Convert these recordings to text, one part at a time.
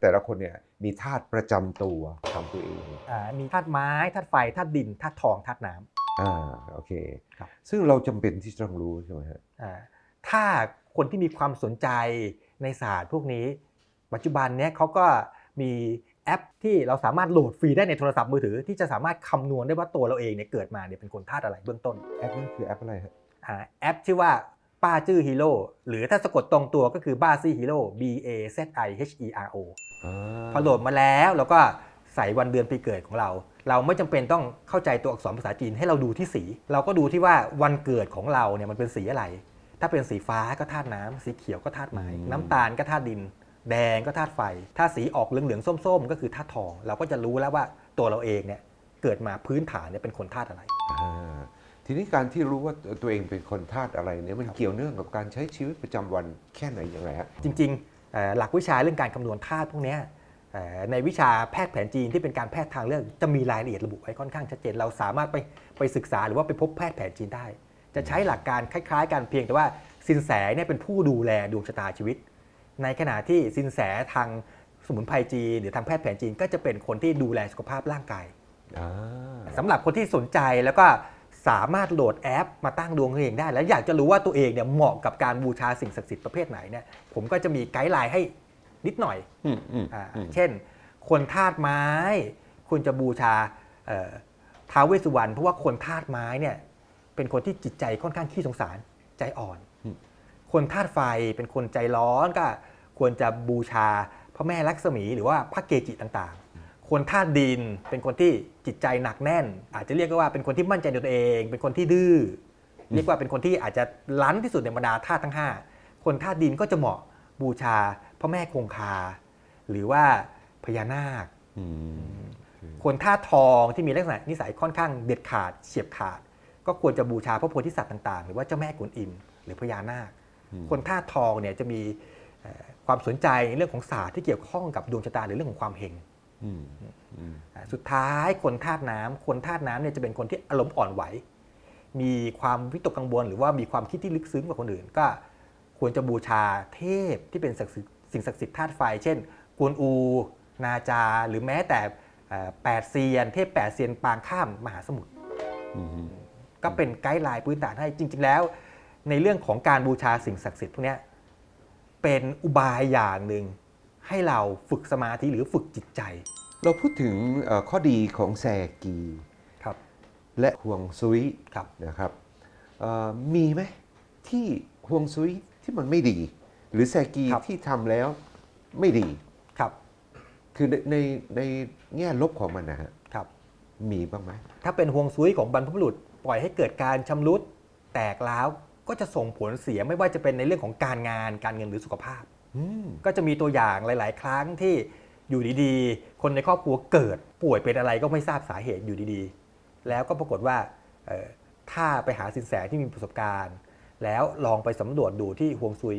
แต่ละคนเนี่ยมีธาตุประจำตัวของตัวเองอ่ามีธาตุไม้ธาตุไฟธาตุดินธาตุทองธาตุน้ำอ่าโอเคครับซึ่งเราจำเป็นที่จะต้องรู้ใช่ไหมฮะอ่าถ้าคนที่มีความสนใจในศาสตร์พวกนี้ ปัจจุบันเนี้ยเขาก็มีแอปที่เราสามารถโหลดฟรีได้ในโทรศัพท์มือถือ ที่จะสามารถคำนวณได้ว่าตัวเราเองเนี่ยเกิดมาเนี่ยเป็นคนธาตุอะไรเบื้องต้นแอปนั้นคือแอปอะไรฮะอ่าแอปชื่อว่าป้าจื้อฮีโร่หรือถ้าสะกดตรงตัวก็คือบ้าซี่ฮีโร่ B A Z I H E R O อ่า พอโหลดมาแล้วเราก็ใส่วันเดือนปีเกิดของเรา เราไม่จำเป็นต้องเข้าใจตัวอักษรภาษาจีนให้เราดูที่สี เราก็ดูที่ว่าวันเกิดของเราเนี่ยมันเป็นสีอะไร ถ้าเป็นสีฟ้าก็ธาตุน้ำสีเขียวก็ธาตุไม้น้ำตาลก็ธาตุดิน แดงก็ธาตุไฟ ถ้าสีออกเหลืองๆส้ม ๆ ก็คือธาตุทอง เราก็จะรู้แล้วว่าตัวเราเองเนี่ยเกิดมาพื้นฐานเนี่ยเป็นคนธาตุอะไรอ่าทีนี้การที่รู้ว่าตัวเองเป็นคนธาตุอะไรเนี่ยมันเกี่ยวเนื่องกับการใช้ชีวิตประจำวันแค่ไหนอย่างไรฮะจริงๆเอ่อ หลักวิชาเรื่องการคำนวณธาตุพวกเนี้ยเอ่อในวิชาแพทย์แผนจีนที่เป็นการแพทย์ทางเลือกจะมีรายละเอียดระบุไว้ค่อนข้างชัดเจน เราสามารถไปไปศึกษาหรือว่าไปพบแพทย์แผนจีนได้ จะใช้หลักการคล้ายๆ กันเพียงแต่ว่าสินแสเนี่ยเป็นผู้ดูแลดวงชะตาชีวิต ในขณะที่สินแสทางสมุนไพรจีนหรือทางแพทย์แผนจีนก็จะเป็นคนที่ดูแลสุขภาพร่างกายอ่าสำหรับคนที่สนใจแล้วก็ สามารถโหลดแอปมาตั้งดวงตัวเองได้ แล้วอยากจะรู้ว่าตัวเองเนี่ยเหมาะกับการบูชาสิ่งศักดิ์สิทธิ์ประเภทไหนเนี่ยผมก็จะมีไกด์ไลน์ให้นิดหน่อยอืมอืมอาอืม เช่น คนธาตุไม้ คุณจะบูชาเอ่อท้าวเวสสุวรรณเพราะว่าคนธาตุไม้เนี่ยเป็นคนที่จิตใจค่อนข้างขี้สงสารใจอ่อนคนธาตุไฟเป็นคนใจร้อนก็ควรจะบูชาพระแม่ลักษมีหรือว่าพระเกจิต่างๆ คนธาตุดิน เป็นคนที่จิตใจหนักแน่น อาจจะเรียกว่าเป็นคนที่มั่นใจในตัวเอง เป็นคนที่ดื้อเรียกว่าเป็นคนที่อาจจะลั้นที่สุดในบรรดาธาตุทั้ง 5 คนธาตุดินก็จะเหมาะบูชาพระแม่คงคา หรือว่าพญานาคอืมคนธาตุทองที่มีลักษณะนิสัยค่อนข้างเด็ดขาดเฉียบขาด ก็ควรจะบูชาพระโพธิสัตว์ต่าง ๆ หรือว่าเจ้าแม่กวนอิมหรือพญานาค คนธาตุทองเนี่ยจะมีเอ่อความสนใจในเรื่องของศาสตร์ที่เกี่ยวข้องกับดวงชะตาหรือเรื่องของความเฮงอืมอืมอ่า สุดท้ายคนธาตุน้ำคนธาตุน้ำเนี่ยจะเป็นคนที่อารมณ์อ่อนไหว มีความวิตกกังวล หรือว่ามีความคิดที่ลึกซึ้งกว่าคนอื่น ก็ควรจะบูชาเทพที่เป็นศักดิ์สิทธิ์สิ่งศักดิ์สิทธิ์ธาตุไฟ เช่น กวนอู นาจา หรือแม้แต่เอ่อแปดเซียน เทพแปดเซียนปางข้ามมหาสมุทรอืมก็เป็นไกด์ไลน์พื้นฐานให้จริง ๆ แล้ว ในเรื่องของการบูชาสิ่งศักดิ์สิทธิ์พวกเนี้ยเป็นอุบายอย่างหนึ่ง ให้เราฝึกสมาธิหรือฝึกจิตใจ เราพูดถึงเอ่อข้อดีของแซกีครับและห่วงซุยครับนะครับเอ่อมีไหมที่ห่วงซุยที่มันไม่ดี หรือแซกีครับที่ทำแล้วไม่ดีครับ คือในในในแง่ลบของมันนะฮะครับ มีบ้างไหมถ้าเป็นห่วงซุยของบรรพบุรุษ ปล่อยให้เกิดการชำรุดแตกร้าวก็จะส่งผลเสียไม่ว่าจะเป็นในเรื่องของการงานการเงินหรือสุขภาพอืม ก็จะมีตัวอย่างหลาย ๆ ครั้งที่อยู่ดีๆ คนในครอบครัวเกิดป่วยเป็นอะไรก็ไม่ทราบสาเหตุอยู่ดีๆ แล้วก็ปรากฏว่าเอ่อถ้าไปหาสินแสที่มีประสบการณ์ แล้วลองไปสำรวจดูที่ห่วงซุย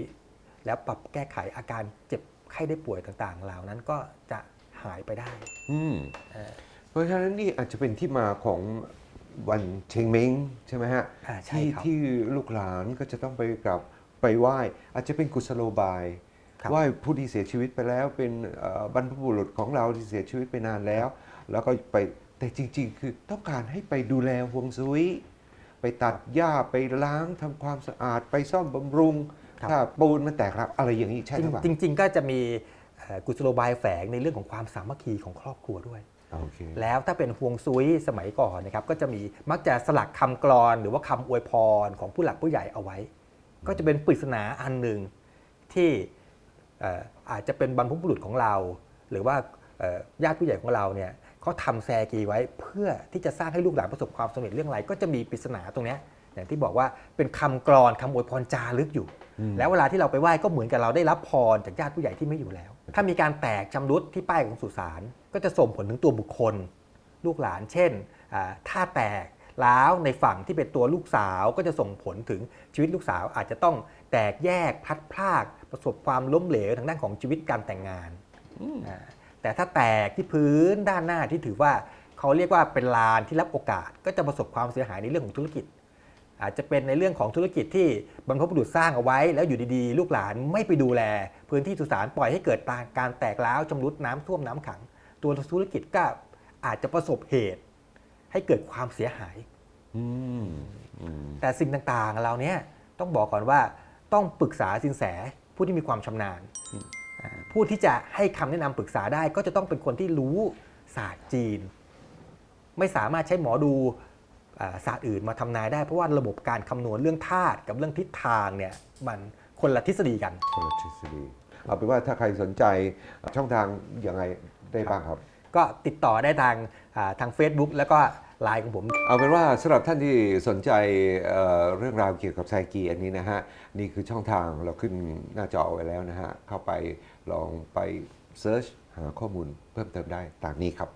แล้วปรับแก้ไขอาการเจ็บไข้ได้ป่วยต่างๆ เหล่านั้นก็จะหายไปได้ อืมเออเพราะฉะนั้นนี่อาจจะเป็นที่มาของวันเชงเม้งใช่ไหมฮะอ่าใช่ที่ครับที่ลูกหลานก็จะต้องไปกลับไปไหว้ อาจจะเป็นกุศโลบาย ครับไหว้ผู้ที่เสียชีวิตไปแล้วเป็นเอ่อบรรพบุรุษของเราที่เสียชีวิตไปนานแล้ว แล้วก็ไปแต่จริง ๆ คือต้องการให้ไปดูแลฮวงซุยไปตัดหญ้าไปล้างทำความสะอาดไปซ่อมบำรุงครับถ้าปูนมันแตกรับอะไรอย่างนี้ใช่หรือเปล่าจริงจริง ๆ ก็จะมีเอ่อกุศโลบายแฝงในเรื่องของความสามัคคีของครอบครัวด้วยโอเคแล้วถ้าเป็นฮวงซุยสมัยก่อนนะครับก็จะมีมักจะสลักคำกรอนหรือว่าคำอวยพรของผู้หลักผู้ใหญ่เอาไว้ ก็จะเป็นปริศนาอันหนึ่งที่เอาจจะเป็นบรรพบุรุษของเรา หรือว่าญาติผู้ใหญ่ของเราเนี่ยเขาทำแซกีไว้เพื่อที่จะสร้างให้ลูกหลานประสบความสำเร็จเรื่องอะไร ก็จะมีปริศนาตรงนี้อย่างที่บอกว่าเป็นคำกรอนคำอวยพรจารึกอยู่ แล้วเวลาที่เราไปไหว้ก็เหมือนกับเราได้รับพรจากญาติผู้ใหญ่ที่ไม่อยู่แล้ว ถ้ามีการแตกชำรุดที่ป้ายของสุสานก็จะส่งผลถึงตัวบุคคล ลูกหลานเช่น ถ้าแตก แล้วในฝั่งที่เป็นตัวลูกสาวก็จะส่งผลถึงชีวิตลูกสาวอาจจะต้องแตกแยกพลัดพรากประสบความล้มเหลวทางด้านของชีวิตการแต่งงานอ่าแต่ถ้าแตกที่พื้นด้านหน้าที่ถือว่าเขาเรียกว่าเป็นลานที่รับโอกาส ก็จะประสบความเสียหายในเรื่องของธุรกิจ อาจจะเป็นในเรื่องของธุรกิจที่บรรพบุรุษสร้างเอาไว้ แล้วอยู่ดีๆ ลูกหลานไม่ไปดูแล พื้นที่สุสานปล่อยให้เกิดการแตกร้าวชำรุดน้ำท่วมน้ำขัง ตัวธุรกิจก็อาจจะประสบเหตุ ให้เกิดความเสียหายอืมอืมแต่สิ่งต่างๆเราเนี้ยต้องบอกก่อนว่าต้องปรึกษาสินแสผู้ที่มีความชำนาญอ่าผู้ที่จะให้คำแนะนำปรึกษาได้ก็จะต้องเป็นคนที่รู้ศาสตร์จีน ไม่สามารถใช้หมอดูอ่าศาสตร์อื่นมาทำนายได้เพราะว่าระบบการคำนวณเรื่องธาตุกับเรื่องทิศทางเนี่ยมันคนละทฤษฎีกันคนละทฤษฎีเอาเป็นว่าถ้าใครสนใจช่องทางยังไงได้บ้างครับ ก็ติดต่อได้ทางทาง Facebook แล้วก็ไลน์ของผม เอาเป็นว่าสำหรับท่านที่สนใจเเรื่องราวเกี่ยวกับไซกีอันนี้นะฮะ นี่คือช่องทางเราขึ้นหน้าจอไว้แล้วนะฮะ เข้าไปลองไปเซิร์ชหาข้อมูลเพิ่มเติมได้ตามนี้ครับ